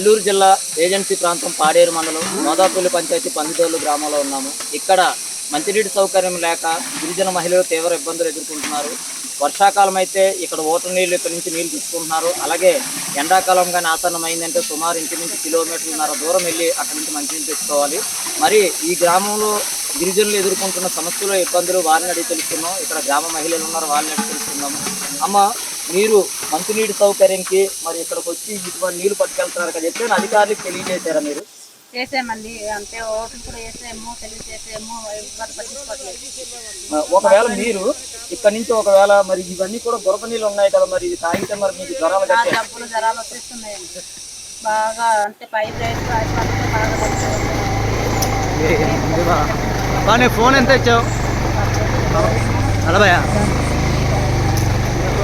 అల్లూరు జిల్లా ఏజెన్సీ ప్రాంతం పాడేరు మండలం మోదాపల్లి పంచాయతీ పందిదోళ్ళు గ్రామంలో ఉన్నాము. ఇక్కడ మంచినీటి సౌకర్యం లేక గిరిజన మహిళలు తీవ్ర ఇబ్బందులు ఎదుర్కొంటున్నారు. వర్షాకాలం అయితే ఇక్కడ ఓటర్ నీళ్ళు ఇక్కడ నుంచి నీళ్ళు తీసుకుంటున్నారు. అలాగే ఎండాకాలం కానీ ఆసన్నమైందంటే సుమారు ఇంటి నుంచి కిలోమీటర్లన్నర దూరం వెళ్ళి అక్కడి నుంచి మంచినీళ్ళు తెచ్చుకోవాలి. మరి ఈ గ్రామంలో గిరిజనులు ఎదుర్కొంటున్న సమస్యలు ఇబ్బందులు వారిని అడిగి తెలుసుకున్నాం ఇక్కడ గ్రామ మహిళలు ఉన్నారు వాళ్ళని అడిగి తెలుసుకున్నాము అమ్మ మీరు మంచినీటి సౌకర్యంకి మరి ఇక్కడికి వచ్చి ఇటువంటి నీళ్ళు పట్టుకెళ్తున్నారు కదా చెప్పి అధికారులకు తెలియజేశారా మీరు? చేసామండి అంటే ఓట్లు కూడా చేసాము ఆ, ఒకవేళ మీరు ఇక్కడ నుంచి ఒకవేళ మరి ఇవన్నీ కూడా దొరక నీళ్ళు ఉన్నాయి కదా మరి ఇది తాగితే మరి మీకు జ్వరాలు డబ్బులు జ్వరాలు వచ్చేస్తున్నాయండి. బాగా అంటే పైప్ అయిపోతే బాగా ఫోన్ ఎంత ఇచ్చావు? నలభై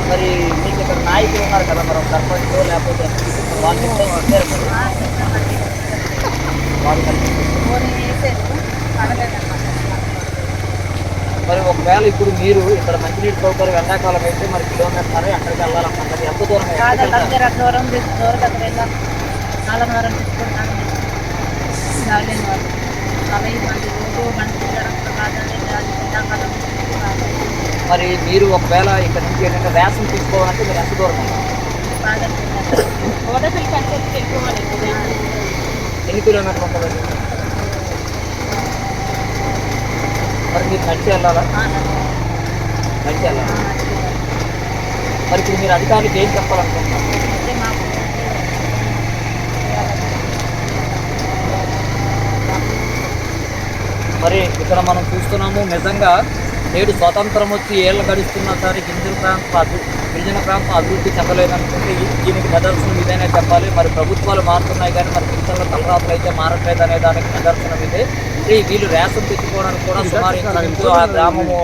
మరి మీకు ఇక్కడ నాయకులు ఉన్నారు కదా మరి సర్పంచ్ లేకపోతే వాళ్ళు మరి. ఒకవేళ ఇప్పుడు మీరు ఇక్కడ మంచినీటి సౌకర్యం ఎండాకాలం అయితే మరి కిలోమీటర్ ఎక్కడికి వెళ్ళాలనుకుంటారు ఎంత దూరం దూరం దూరం తీసుకుంటాను రాలేని వాళ్ళు రోజు మంచి ఎండాకాలం. మరి మీరు ఒకవేళ ఇక్కడ నుంచి ఏంటంటే రేషన్ తీసుకోవాలంటే మీరు ఎంత దూరం ఎన్ని కిలోమీటర్లు ఉంటుందండి మరి మీరు నడిచి వెళ్ళాలా? నడిచి. వెళ్ళాలా? మరి ఇప్పుడు మీరు అధికారులకు ఏం చెప్పాలనుకుంటున్నారు? మరి ఇక్కడ మనం చూస్తున్నాము నిజంగా నేడు స్వాతంత్రం వచ్చి ఏళ్ళు గడుస్తున్నా సరే గిరిజన ప్రాంత గిరిజన ప్రాంతం అభివృద్ధి చెందలేదనుకుంటే దీనికి నిదర్శనం ఇదేనే చెప్పాలి. మరి ప్రభుత్వాలు మారుతున్నాయి కానీ మరి గిరిజనుల తలరాతులు అయితే మారట్లేదు అనే దానికి నిదర్శనం ఇదే. ఈ వీళ్ళు రేషన్ తెచ్చుకోవడానికి కూడా సుమారు ఇంచుమించు ఆ గ్రామము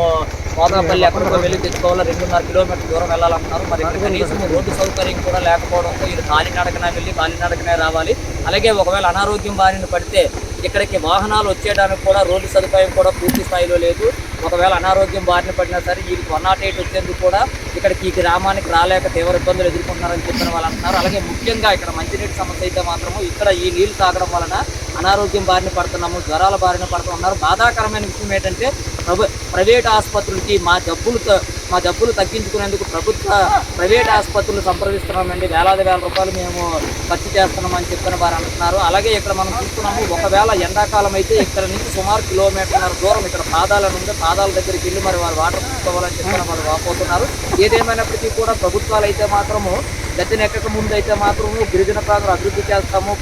మోదాపల్లి ఎక్కడికో వెళ్ళి తెచ్చుకోవాలి? రెండున్నర కిలోమీటర్ దూరం వెళ్ళాలంటున్నారు. మరి ఇక్కడ కనీసం రోడ్డు సౌకర్యం కూడా లేకపోవడంతో వీళ్ళు కాలినడకన వెళ్ళి కాలినడకనే రావాలి. అలాగే ఒకవేళ అనారోగ్యం బారిన పడితే ఇక్కడికి వాహనాలు వచ్చేయడానికి కూడా రోడ్డు సదుపాయం కూడా పూర్తి స్థాయిలో లేదు. ఒకవేళ అనారోగ్యం బారిన పడినా సరే వీరికి వన్ నాట్ ఎయిట్ వచ్చేందుకు కూడా ఇక్కడికి ఈ గ్రామానికి రాలేక తీవ్ర ఇబ్బందులు ఎదుర్కొంటున్నారని చెప్పిన వాళ్ళు అంటున్నారు. అలాగే ముఖ్యంగా ఇక్కడ మంచినీటి సమస్య అయితే మాత్రము ఇక్కడ ఈ నీళ్ళు తాగడం వలన అనారోగ్యం బారిన పడుతున్నాము జ్వరాల బారిన పడుతున్నారు. బాధాకరమైన విషయం ఏంటంటే ప్రభు ప్రైవేట్ ఆసుపత్రులకి మా జబ్బులు మా జబ్బులు తగ్గించుకునేందుకు ప్రభుత్వ ప్రైవేట్ ఆసుపత్రులు సంప్రదిస్తున్నామండి. వేలాది వేల రూపాయలు మేము ఖర్చు చేస్తున్నామని చెప్పిన వారు అంటున్నారు. అలాగే ఇక్కడ మనం చూస్తున్నాము ఒకవేళ ఎండాకాలం అయితే ఇక్కడ నుంచి సుమారు కిలోమీటర్ల దూరం ఇక్కడ పాదాల నుండి పాదాల దగ్గరికి వెళ్ళి మరి వారు వాటర్ తీసుకోవాలని చెప్పిన వాళ్ళు వాపోతున్నారు. ఏదేమైనప్పటికీ కూడా ప్రభుత్వాలు అయితే మాత్రము గతినెక్కక ముందు అయితే మాత్రము గిరిజన ప్రాంతాలు అభివృద్ధి చేస్తాము.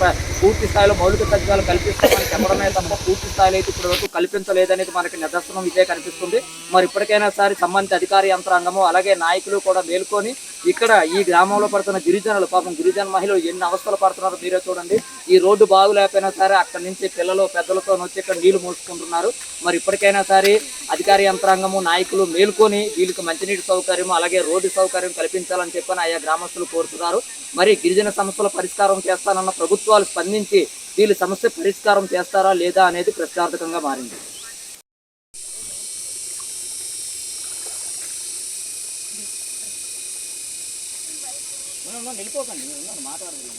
పూర్తి స్థాయిలో మౌలిక సదుపాయాలు కల్పిస్తామని చెప్పడమే తప్ప పూర్తి స్థాయిలో అయితే ఇప్పటి వరకు కల్పించలేదనేది మనకి నిదర్శనం. ఇదే కనిపిస్తుంది. మరి ఇప్పటికైనా సరే సంబంధిత అధికార యంత్రాంగము అలాగే నాయకులు కూడా మేల్కొని ఇక్కడ ఈ గ్రామంలో పడుతున్న గిరిజనులు పాపం గిరిజన మహిళలు ఎన్ని అవస్థలు పడుతున్నారో మీరే చూడండి. ఈ రోడ్డు బాగులేకపోయినా సరే అక్కడి నుంచి పిల్లలు పెద్దలతో వచ్చి ఇక్కడ నీళ్ళు మోసుకుంటున్నారు. మరి ఇప్పటికైనా సరే అధికార యంత్రాంగము నాయకులు మేల్కొని వీళ్ళకి మంచినీటి సౌకర్యం అలాగే రోడ్డు సౌకర్యం కల్పించాలని చెప్పని ఆయా గ్రామస్తులు కోరుతున్నారు. మరి గిరిజన సమస్యల పరిష్కారం చేస్తానన్న ప్రభుత్వాలు స్పందించి వీళ్ళ సమస్య పరిష్కారం చేస్తారా లేదా అనేది ప్రశ్నార్థకంగా మారింది. వెళ్ళిపోకండి మాట్లాడదు.